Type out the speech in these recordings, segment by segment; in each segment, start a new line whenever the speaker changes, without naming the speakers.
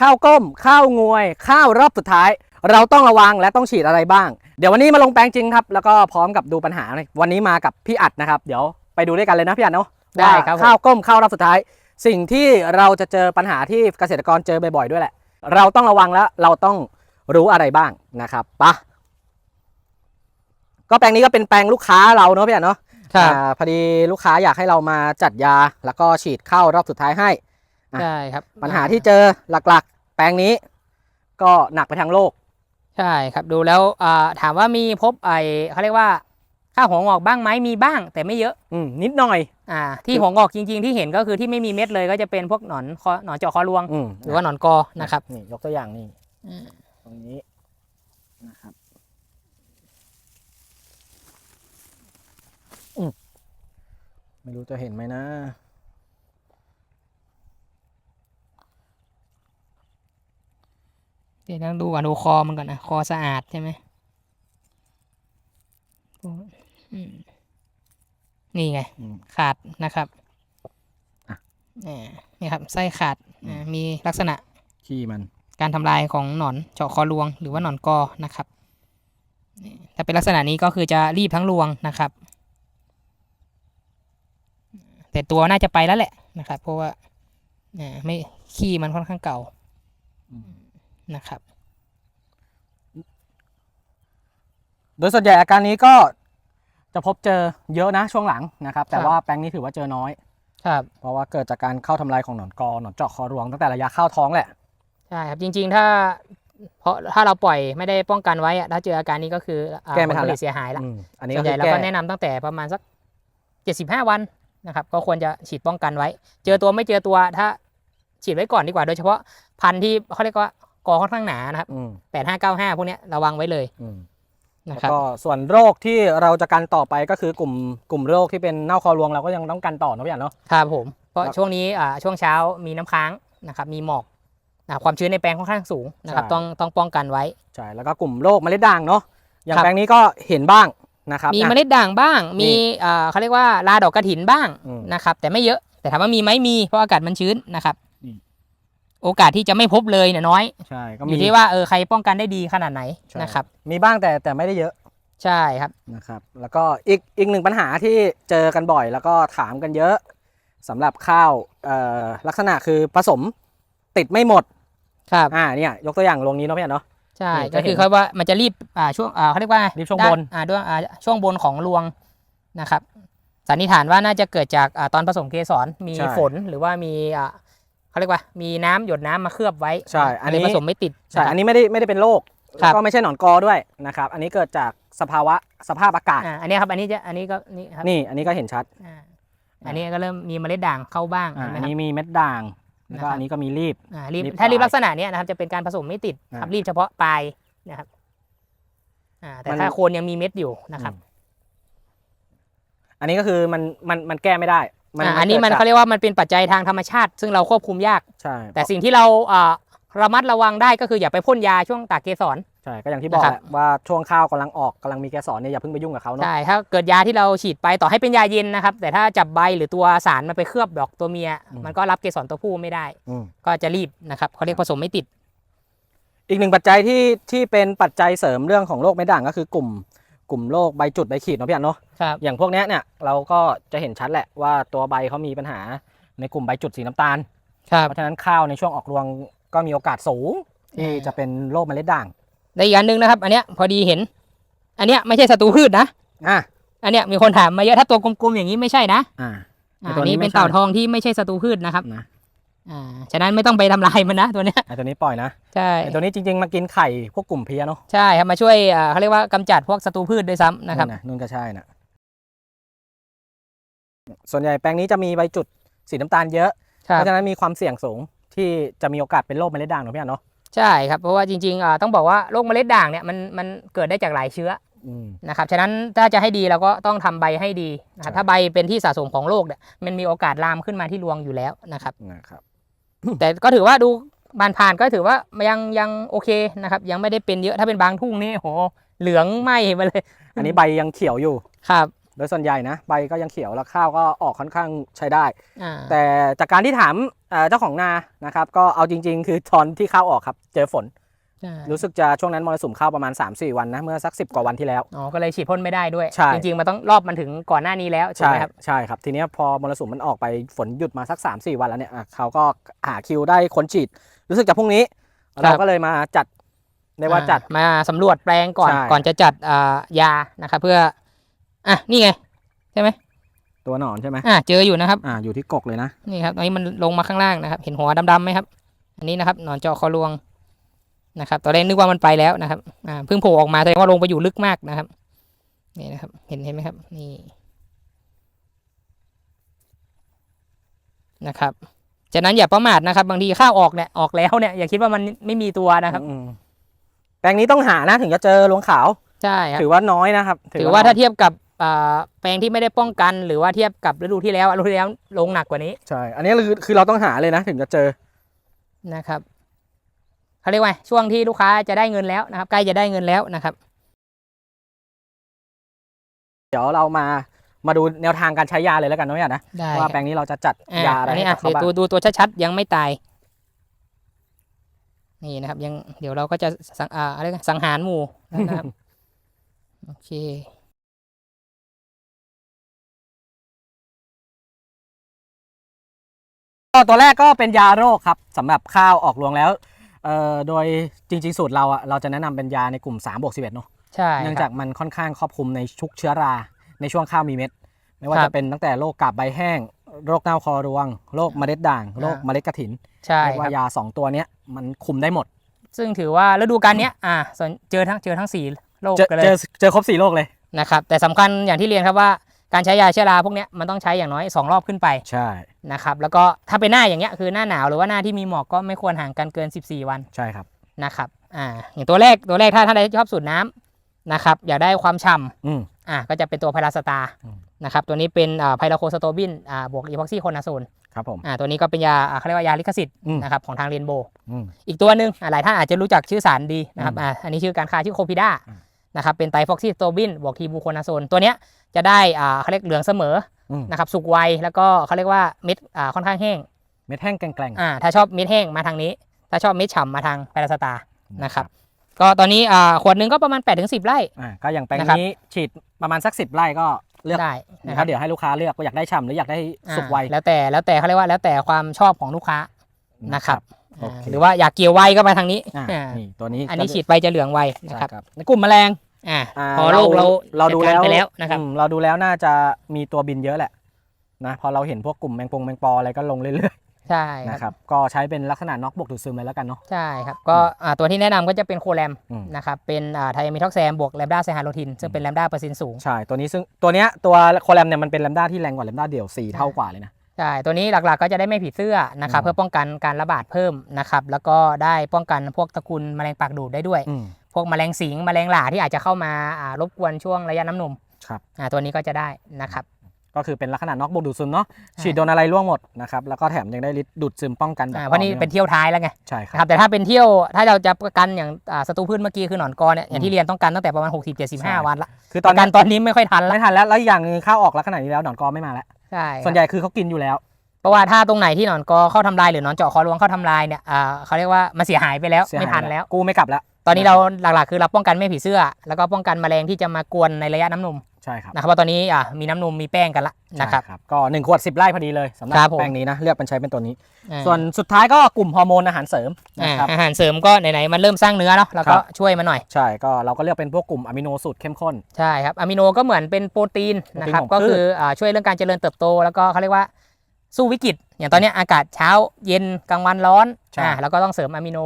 ข้าวก้ม ข้าวงวย ข้าวรอบสุดท้าย เราต้องระวังและต้องฉีดอะไรบ้าง เดี๋ยววันนี้มาลงแปลงจริงครับ แล้วก็พร้อมกับดูปัญหาเลยวันนี้มากับพี่อัดนะครับ เดี๋ยวไปดูด้วยกันเลยนะพี่อัดเนาะ
ได้
ว่า
ครับผม
ข้าวก้มข้าวรอบสุดท้าย สิ่งที่เราจะเจอปัญหาที่เกษตรกรเจอบ่อยๆด้วยแหละ เราต้องระวังแล้วเราต้องรู้อะไรบ้างนะครับไปะก็แปลงนี้ก็เป็นแปลงลูกค้าเราเนาะพี่อัดเนาะ
ครับ
อ่าพอดีลูกค้าอยากให้เรามาจัดยา แล้วก็ฉีดเข้ารอบสุดท้ายให้อะ
ใช่ครับ
ปัญหาที่เจอหลักๆ แปลงนี้ ก็หนักไปทางโลก
ใช่ครับดูแล้วอ่าถามว่ามีพบไอเขาเรียกว่าข้าวหัวงอกบ้างไหมมีบ้าง แต่ไม่เยอะ
อืมนิดหน่อย
อ่าที่หัวงอกจริง ๆ ที่เห็นก็คือที่ไม่มีเม็ดเลยก็จะเป็นพวกหนอนคอหนอนเจาะคอรวง
อืม
หรือว่าหนอนกอนะครับ
นี่ยกตัวอย่างนี่
อืม
ตรงนี้นะครับอืมไม่รู้จะเห็นไหมนะ
ดี๋ยวต้องดูก่อนดูคอมันก่อนนะคอสะอาดใช่ไหมอืมนี่ไง
อืม
ขาดนะครับ
อะ
อ่านี่ครับไส้ขาดอ่ามีลักษณะ
ขี้มัน
การทำลายของหนอนเจาะคอรวง หรือว่าหนอนกอนะครับนี่ถ้าเป็นลักษณะนี้ก็คือจะรีบทั้งรวงนะครับ แต่ตัวน่าจะไปแล้วแหละนะครับ เพราะว่าอ่าไม่ขี้มันค่อนข้างเก่านะครับ
โดยส่วนใหญ่อาการนี้ก็จะพบเจอเยอะนะช่วงหลังนะครับ แต่
ครับ
ว่าแปลงนี้ถือว่าเจอน้อย
ครับ
เพราะว่าเกิดจากการเข้าทำลายของหนอนกอหนอนเจาะคอรวงตั้งแต่ระยะเข้าท้องแหละ
ใช่ครับ จริง ๆ ถ้าเพราะถ้าเราปล่อยไม่ได้ป้องกันไว้อะถ้าเจออาการนี้ก็คืออ่า
แก้ไม่
ผล
ทัน
ผ
ละ
ลิตเสียหายละ
อืมอันนี้
ส่
ก็
วนให
คื
ญ่
อ
เรา
แก้
ก็แนะนำตั้งแต่ประมาณสัก 75 วันนะครับ ก็ควรจะฉีดป้องกันไว้ เจอตัวไม่เจอตัวถ้าฉีดไว้ก่อนดีกว่าโดยเฉพาะพันธุ์ที่เขาเรียกว่ากอค่อนข้างหนานะครับ
อืม
8595พวกเนี้ยระวังไว้เลย
อืม
นะ
แล้ว
ครับ
ก็ส่วนโรคที่เราจะกันต่อไปก็คือกลุ่มกลุ่มโรคที่เป็นเน่าคอรวงเราก็ยังต้องกันต่อนะพี่อันเนาะ
ครับผมเพราะ
ครับ
ช่วงนี้อ่าช่วงเช้ามีน้ำค้างนะครับมีหมอกนะครับความชื้นในแปลงค่อนข้างสูงนะครับ
ใช่
ต้องต้องป้องกันไว้
ใช่แล้วก็กลุ่มโรคเมล็ดด่างเนาะอย่าง
ครับ
แปลงนี้ก็เห็นบ้างนะครับ
มี
อะ
เมล็ดด่างบ้าง
นี่
มีอ่าเขาเรียกว่าลาดอกกระถินบ้าง
อืม
นะครับแต่ไม่เยอะแต่ถามว่ามีไหมมีเพราะอากาศมันชื้นนะครับ
นี่
โอกาสที่จะไม่พบเลยเนี่ยน้อย
ใช่ก็
อ
มี
ยู่ที่ว่าเออใครป้องกันได้ดีขนาดไหน
ใช่
นะครับ
มีบ้างแต่แต่ไม่ได้เยอะ
ใช่ครับ
นะครับ แล้วก็อีกอีกหนึ่งปัญหาที่เจอกันบ่อย แล้วก็ถามกันเยอะสำหรับข้าวเอ่อลักษณะคือผสมติดไม่หมด
ครับ
อ่าเนี่ยยกตัวอย่างลงนี้เนาะพี่อันเนาะ
ใช่
นี่จะ
ก็
เห็น
คือเขาว่ามันจะรีบอ่าช่วงอ่าเขาเรียกว่า
รีบช่วง
ด้า
บน
อ่าด้วยอ่าช่วงบนของรวงนะครับสันนิษฐานว่าน่าจะเกิดจากอ่าตอนผสมเกสรมี
ใช่
ฝนหรือว่ามีอ่า เขาเรียกว่ามีน้ำหยดน้ำมาเคลือบไว้
ใช่อันนี้
เลยผสมไม่ติด
ใช่อันนี้ไม่ได้ไม่ได้เป็นโรค
ครั
แล้ว
บ
ก็ไม่ใช่หนอนกอด้วยนะครับ อันนี้เกิดจากสภาวะสภาพอากาศ
อ่าอันนี้ครับอันนี้จะอันนี้ก็นี่ครับ
นี่อันนี้ก็เห็นชัด
อ่าอันนี้ก็เริ่มมีเมล็ดด่างเข้าบ้าง
อ่า
เห็นไหม
อัน
ครับ
นี้มีเม็ดด่างแล้วก็
นะครับ
อันนี้ก็มีรีบ
อ่ารีบ
รีบ
ถ้ารีบ
ปลาย
ลักษณะเนี้ยนะครับจะเป็นการผสมไม่ติดครับ
อ่า
รีบเฉพาะปลายนะครับอ่าแต่
มัน
ถ้าโคนยังมีเม็ดอยู่นะครับ
อันนี้ก็คือมันมันมันแก้ไม่ได้
อ่าอันนี้มัน
กิด
เขาเรียกว่ามันเป็นปัจจัยทางธรรมชาติ ซึ่งเราควบคุมยาก
ใช่
แต่สิ่งที่เราอ่าระมัดระวังได้ก็คืออย่าไปพ่นยาช่วงตากเกสร
ใช่ก็อย่างที่บอก
นะครับ
แหละว่าช่วงข้าวกำลังออกกำลังมีแกสอนเนี่ยอย่าเพิ่งไปยุ่งกับเขาเนาะ
ใช่ถ้าเกิดยาที่เราฉีดไปต่อให้เป็นยาเย็นนะครับ แต่ถ้าจับใบหรือตัวสารมันไปเคลือบดอกตัวเมีย
อืม
มันก็รับเกสรตัวผู้ไม่ได้
อืม
ก็จะรีบนะครับเขาเรียกผสมไม่ติด
อีกหนึ่งปัจจัยที่ที่เป็นปัจจัยเสริมเรื่องของโรคเม็ดด่างก็คือกลุ่ม กลุ่มโรคใบจุดใบขีดเนาะพี่อันเนาะ
ครับ
อย่างพวกเนี้ยเนี่ยเราก็จะเห็นชัดแหละว่าตัวใบเขามีปัญหาในกลุ่มใบจุดสีน้ำตาล
ครับ
เพราะฉะนั้นข้าวในช่วงออกรวงก็มีโอกาสสูงที่
อืม
จะเป็นโรคเมล็ดด่าง
และอีกอันหนึ่งนะครับ อันเนี้ยพอดีเห็น อันเนี้ยไม่ใช่ศัตรูพืชนะ
อะ
อันเนี้ยมีคนถามมาเยอะถ้าตัวกลมๆอย่างนี้ไม่ใช่นะ
อ่า
อ่า
ไอ้ตัว
อัน
นี้
นี้เป็น
ไม่ใช่
เต่าทองที่ไม่ใช่ศัตรูพืชนะครับ
นะ
อ่าฉะนั้นไม่ต้องไปทำลายมันนะตัวเนี้ย
ไอตัวนี้ปล่อยนะ
ใช่
ไอตัวนี้จริงๆมากินไข่พวกกลุ่มเพลี้ยเนาะ
ใช่ครับมาช่วยอ่าเขาเรียกว่ากำจัดพวกศัตรูพืชด้วยซ้ำนะครับ
นู่นนู่นก็ใช่นะส่วนใหญ่แปลงนี้จะมีใบจุดสีน้ำตาลเยอะ
ครั
เพ
บ
ราะฉะนั้นมีความเสี่ยงสูงที่จะมีโอกาสเป็นโรคเมล็ดด่างเนาะพี่อันเนาะ
ใช่ครับเพราะว่าจริงๆอ่าต้องบอกว่าโรคเมล็ดด่างเนี่ยมันมันเกิดได้จากหลายเชื้อ
อืม
นะครับฉะนั้นถ้าจะให้ดีเราก็ต้องทำใบให้ดีนะครับ
ใช่
ถ้าใบเป็นที่สะสมของโรคเนี่ยมันมีโอกาสลามขึ้นมาที่รวงอยู่แล้วนะครับ
นะครับ
แต่ก็ถือว่าดูบานผ่านก็ถือว่ายังยังโอเคนะครับ ยังไม่ได้เป็นเยอะถ้าเป็นบางทุ่งนี่โหเหลืองไหม้มาเลย
อันนี้ใบยังเขียวอยู่
ครับ
โดยส่วนใหญ่นะใบก็ยังเขียวแล้วข้าวก็ออกค่อนข้างใช้ได้
อ่า
แต่จากการที่ถามเอ่อเจ้าของนานะครับ ก็เอาจริง ๆ คือตอนที่ข้าวออกครับ เจอฝน
ใช่
รู้สึกจะช่วงนั้นมรสุมเข้าประมาณ 3-4 วันนะเมื่อสัก 10 กว่าวันที่แล้ว
อ๋อก็เลยฉีดพ่นไม่ได้ด้วย
ใช่
จริงๆ มันต้องรอบมันถึงก่อนหน้านี้แล้วถูก
ใช่
ไหมครับ
ใช่ครับ ทีเนี้ยพอมรสุมมันออกไปฝนหยุดมาสัก 3-4 วันแล้วเนี่ยอะเขาก็หาคิวได้คนฉีด รู้สึกจะพรุ่งนี้ เราก็เลยมาจัดในว่าจัด
อ่มาสำรวจแปลงก่อน
ใช่
ก่อนจะจัดอ่ายานะครับเพื่ออะนี่ไงใช่ไหม
ตัวหนอนใช่ไหม
อะเจออยู่นะครับ
อ่าอยู่ที่กกเลยนะ
นี่ครับตอนนี้มันลงมาข้างล่างนะครับ เห็นหัวดำๆไหมครับ อันนี้นะครับหนอนเจาะคอรวง นะครับตอนแรกนึกว่ามันไปแล้วนะครับอ่าเพิ่งโผล่ออกมาแสดงว่าลงไปอยู่ลึกมากนะครับนี่นะครับเห็นเห็นไหมครับนี่นะครับจากนั้นอย่าประมาทนะครับ บางทีข้าวออกเนี่ยออกแล้วเนี่ยอย่าคิดว่ามันไม่มีตัวนะครับ
อืมแปลงนี้ต้องหานะถึงจะเจอลวงขาว
ใช่ครับ
ถือว่าน้อยนะครับ
ถือว่าถ้าเทียบกับอ่าแปลงที่ไม่ได้ป้องกันหรือว่าเทียบกับฤดูที่แล้วฤดูที่แล้วลงหนักกว่านี้
ใช่ อันนี้คือคือเราต้องหาเลยนะ ถึงจะเจอ
นะครับ เขาเรียกว่าช่วงที่ลูกค้าจะได้เงินแล้วนะครับ ใกล้จะได้เงินแล้วนะครับ
เดี๋ยวเรามามาดูแนวทางการใช้ยาเลยแล้วกันนะพี่อัดนะ
ได้
ว่า
ค
แปล
รับ
งนี้เราจะจัด
อ่ายา
อะไร
อันนี้
ให้
อะ
กับเขา
เดี๋ยว
บ้าง
ดูดูตัวชัดๆยังไม่ตาย นี่นะครับ ยังเดี๋ยวเราก็จะสังอ่าอะไรกันสังหารหมู่นะครับโอเค
ก็ตัวแรกก็เป็นยาโรคครับสำหรับข้าวออกรวงแล้ว เอ่อโดยจริง ๆ สูตรเราอะเราจะแนะนำเป็นยาในกลุ่ม3บวก11เนาะ
ใช่
เนื่อง
ค
จา
รับ
กมันค่อนข้างครอบคลุมในชุกเชื้อรา ในช่วงข้าวมีเม็ด ไม่ว่า
ครับ
จะเป็นตั้งแต่โรคกาบใบแห้ง โรคเน่าคอรวง โรคเมล็ดด่าง โรค
อ่า
เมล็ดกระถิน
ใช่
เรียก
ค
ว่า
รับ
ยาสองตัวเนี้ยมันคุมได้หมด
ซึ่งถือว่าฤดูกาลเนี้ยอ่าส่วนเจอทั้งเจอทั้งสี่โรค
เจอ
กันเลย
เจอเจอครบสี่โรคเลย
นะครับแต่สำคัญอย่างที่เรียนครับว่า การใช้ยาเชื้อราพวกเนี้ยมันต้องใช้อย่างน้อย 2 รอบขึ้นไป
ใช่
นะครับแล้วก็ถ้าเป็นหน้าอย่างเงี้ยคือหน้าหนาวหรือว่าหน้าที่มีหมอกก็ไม่ควรห่างกันเกิน 14 วัน
ใช่ครับ
นะครับอ่าอย่างตัวแรกตัวแรกถ้าท่านใดชอบสูตรน้ำนะครับอยากได้ความฉ่
อืมำ
อ่าก็จะเป็นตัวไพลาสตา
อืม
นะครับตัวนี้เป็นอ่าไพลาโคสโตบินอ่าบวกอีพ็อกซี่โคนาโซน
ครับผม
อ่าตัวนี้ก็เป็นยาอ่าเขาเรียกว่ายาลิขสิทธิ์
อืม
นะครับของทางเรนโบ
อืม
อีกตัวหนึ่งอ่าหลายท่านอาจจะรู้จักชื่อสารดีนะครับ
อืม
อ่าอันนี้ชื่อการค้าชื่อโคพิด้า
อืม
นะครับเป็นไตรฟอกซิโตบินบวกทีบูโคนาโซนตัวเนี้ยจะได้อ่าเขาเรียกเหลืองเสมอ
อืม
นะครับสุกไวแล้วก็เขาเรียกว่าเม็ดอ่าค่อนข้างแห้ง
เม็ดแห้งแกร่ง
อ่าถ้าชอบเม็ดแห้งมาทางนี้ ถ้าชอบเม็ดฉ่ำมาทางไพลาสตา
ๆ
นะครับก็ตอนนี้อ่าขวดหนึ่งก็ประมาณ8-10ไร่
อ่าก็อย่างแปลง
นะครับ
นี้ฉีดประมาณสักสิบไร่ก็เลือก
ได้นะ
นะ
ค
ค
รั
รั
บบ
เดี๋ยวให้ลูกค้าเลือกว่าอยากได้ฉ่ำหรืออยากได้สุกไว
อ่าแล้วแต่แล้วแต่เขาเรียกว่าแล้วแต่ความชอบของลูกค้านะครับ
โอเค
อ่าหรือว่าอยากเกี่ยวไวก็มาทางนี้
อ่า
อ่า
นี่ตัวนี้
อันนี้
ก็จะ
ฉีดไปจะเหลืองไวนะ
ใช่
ครับ
ครับ ในกลุ่มแมลง
อ่า
อ่า
พอโรคเรา
เราดู
จั
แล้ว
ไปแล้วนะครับ
อืมเราดูแล้วน่าจะมีตัวบินเยอะแหละนะพอเราเห็นพวกกลุ่มแมงปงแมงปออะไรก็ลงเรื่อย
ใช่
ๆ
ค
นะค
รั
รับบก็ใช้เป็นลักษณะน็อกบวกดูดซึมเลยแล้วกันเนาะ
ใช่ครับก็อ่าตัวที่แนะนำก็จะเป็นโคแรม
อืม
นะครับเป็นอ่าไทมิท็อกแซมบวกแลมด้าไซฮาโรทิน ซึ่งเป็นแลมด้าเปอร์เซ็นต์สูง
ใช่ตัวนี้ซึ่งตัวเนี้ยตัวโคแรมเนี่ยมันเป็นแลมด้าที่แรงกว่าแลมด้าเดี่ยวสี่เท่ากว่าเลยนะ
ใช่ตัวนี้หลักๆก็จะได้ไม่ผีเสื้อนะครับ
อืม
เพื่อป้องกันการระบาดเพิ่มนะครับแล้วก็ได้ป้องกันพวกตระกูลแมลงปากดูดได้ด้วย
อืม
พวกแมลงสิงแมลงหล่าที่อาจจะเข้ามาอ่ารบกวนช่วงระยะน้ำนม
ครับ
อ่าตัวนี้ก็จะได้นะครับ
ก็คือเป็นลักษณะน็อกบวกดูดซึมเนาะ
ใช่
ฉีดโดนอะไรร่วงหมดนะครับแล้วก็แถมยังได้ฤทธิ์ดูดซึมป้องกันแบบ
อ่าเพราะนี่
ต่ออง
เป็นเที่ยวท้ายแล้วไง
ใช่ค
นะค
รั
รับบแต่ถ้าเป็นเที่ยวถ้าเราจะประกันอย่างอ่าศัตรูพืชเมื่อกี้คือหนอนกอเนี่ยอย่าง
อื
ที่
ม
เรียนต้องการตั้งแต่ประมาณ 60
ใช่
75 วันละ
คือต
ต
อ
อนน
นั้
กันนตอนนี้ไม่ค่อยทันละ
ไม่ทันแล้วแล้วอีกอย่างหนึงข้าวออกลักษณะนี้แล้วหนอนกอไม่มาแล้ว
ใช่
ส่วนใหญ่คือเขากินอยู่แล้ว
เพราะว่าถ้าตรงไหนที่หนอนกอเข้าทำลายหรือหนอนเจาะคอรวงเข้าทำลายเนี่ยอ่าเขาเรียกว่ามันเสียหายไปแล้ว
เสียหาย
ไม่ทันแล้ว
กูไม่กลับแล้ว
ตอนนี้เราหลักๆคือเราป้องกันไม่ให้ผีเสื้อ แล้วก็ป้องกันแมลงที่จะมากวนในระยะน้ำนม
ใช่ครับ
นะครับเพราะตอนนี้อะมีน้ำนมมีแป้งกันละนะครับ
ใช่ก็หนึ่งขวดสิบไร่พอดีเลยสำหรับ
ครับผม
แปลงนี้นะเลือกเป็นใช้เป็นตัวนี้
อ่า
ส่วนสุดท้ายก็กลุ่มฮอร์โมนอาหารเสริม
อ่า
นะครับ
อาหารเสริมก็ไหนๆมันเริ่มสร้างเนื้อเนาะเรา
ครั
ก็
บ
ช่วยมันหน่อย
ใช่ก็เราก็เลือกเป็นพวกกลุ่มอะมิโนสูตรเข้มข้น
ใช่ครับอะมิโนก็เหมือนเป็นโปรตีนนะครับ
โปรตีนของพืช
ก็คืออ่าช่วยเรื่องการเจริญเติบโต แล้วก็เขาเรียกว่าสู้วิกฤต อย่างตอนเนี้ยอากาศเช้าเย็นกลางวันร้อนอ่าแล้วก็ต้องเสริมอะมิโน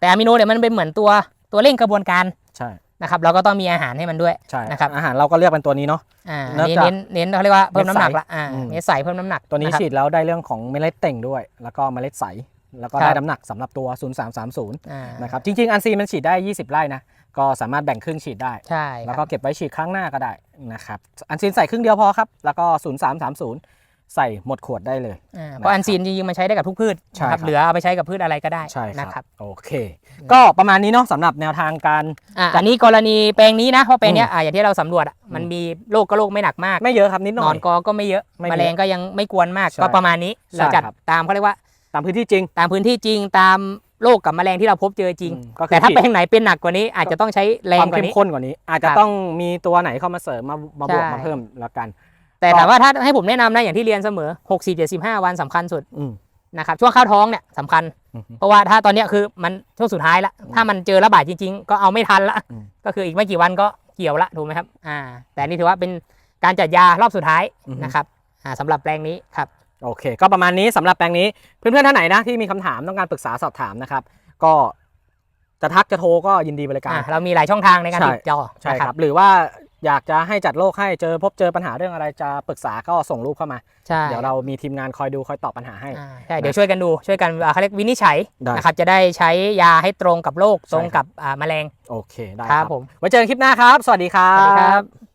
แต่อะมิโนเนี่ยมันเป็นเหมือนตัวตัวเร่งกระบวนการ
ใช่
นะครับเราก็ต้องมีอาหารให้มันด้วย
ใช่
นะครับ
อาหารเราก็เลือกเป็นตัวนี้เนาะ
อ่า
เนื่อง
เน้น
จาก
เน้นเน้นเขาเรียกว่าเพิ่มน้ำหนัก
เม็ดใส
ละอ่า
อืม
เม็ดใสเพิ่มน้ำหนัก
ตัวนี้ะ
ครับ
ฉีดแล้วได้เรื่องของเมล็ดเต่งด้วย แล้วก็เมล็ดใสแล้วก็
ครับ
ได้น้ำหนักสำหรับตัว 0330
อ่า
นะครับจริง ๆ อันซีมันฉีดได้ 20 ไร่นะก็สามารถแบ่งครึ่งฉีดได้
ใช่
แล้ว
ค
ก็
รับ
เก็บไว้ฉีดครั้งหน้าก็ได้นะครับอันซีนใส่ครึ่งเดียวพอครับแล้วก็ 0330 ใส่หมดขวดได้เลย
อ่าเพราะอันซีนจริงๆมันใช้ได้กับทุกพืช
ใช่
นะครับ
ครับ
เหลือเอาไปใช้กับพืชอะไรก็ได้
ใช่
นะค
ค
รั
รับบโอเค ก็ประมาณนี้เนาะสำหรับแนวทางการ
อ่าอันนี้กรณีแปลงนี้นะเพราะแปลงเนี้ยอ่าอย่างที่เราสำรวจอะมันมีโรคก็โรคไม่หนักมาก
ไม่เยอะครับนิดห
น
น่
อ
อนย
กอก็ไม่เยอะ
ไม่เย
แม
อะ
ลงก็ยังไม่กวนมาก
ใช่
ก็ประมาณนี้
ใช่
เราจัด
ครับ
ตามเขาเรียกว่า
ตามพื้นที่จริง
ตามพื้นที่จริงตามโรคกับแมลงที่เราพบเจอจริง
อืมก็คือ
แต่ถ้า
ฉีด
แปลงไหนเป็นหนักกว่านี้อาจจะต้องใช้แร
ค
ง
วาม
กว่า
เข้ม
นี้
ข้นกว่านี้ อาจจะ
ครับ
ต้องมีตัวไหนเข้ามาเสริมมามาบวก
ใช่
มาเพิ่มแล้วกัน
แต่ถามว่าถ้าให้ผมแนะนำนะอย่างที่เรียนเสมอ 60 75 วันสำคัญสุด
อืม
นะครับช่วงเข้าท้องเนี่ยสำคัญ
อืม
เพราะว่าถ้าตอนเนี้ยคือมันช่วงสุดท้ายละถ้ามันเจอระบาดจริง ๆ ก็เอาไม่ทันละ
อืม
ก็คืออีกไม่กี่วันก็เกี่ยวละถูกไหมครับอ่า แต่นี่ถือว่าเป็นการจัดยารอบสุดท้ายนะครับอ่าสำหรับแปลงนี้ครับ
โอเค ก็ประมาณนี้สำหรับแปลงนี้ เพื่อนๆท่านไหนนะที่มีคำถามต้องการปรึกษาสอบถามนะครับ ก็จะทักจะโทรก็ยินดีบริการ
อ่าเรามีหลายช่องทางในการ
ใช่
ติดต่อ
ใช่
นะ
ครับหรือว่า อยากจะให้จัดโลกให้เจอพบเจอปัญหาเรื่องอะไรจะปรึกษาก็ส่งรูปเข้ามา
ใช่
เดี๋ยวเรามีทีมงานคอยดูคอยตอบปัญหาให้
อ่าใช่เดี๋ยวช่วยกันดูช่วยกันอ่าเขาเรียกวินิจฉัย
ได้
นะครับจะได้ใช้ยาให้ตรงกับโรค
ใช่
ตรง
ครั
กับบอ่าแมลง
โอเคได้
ครับผม
ไว้เจอกันคลิปหน้าครับ สวัสดีครั
สวัสดีครับ บ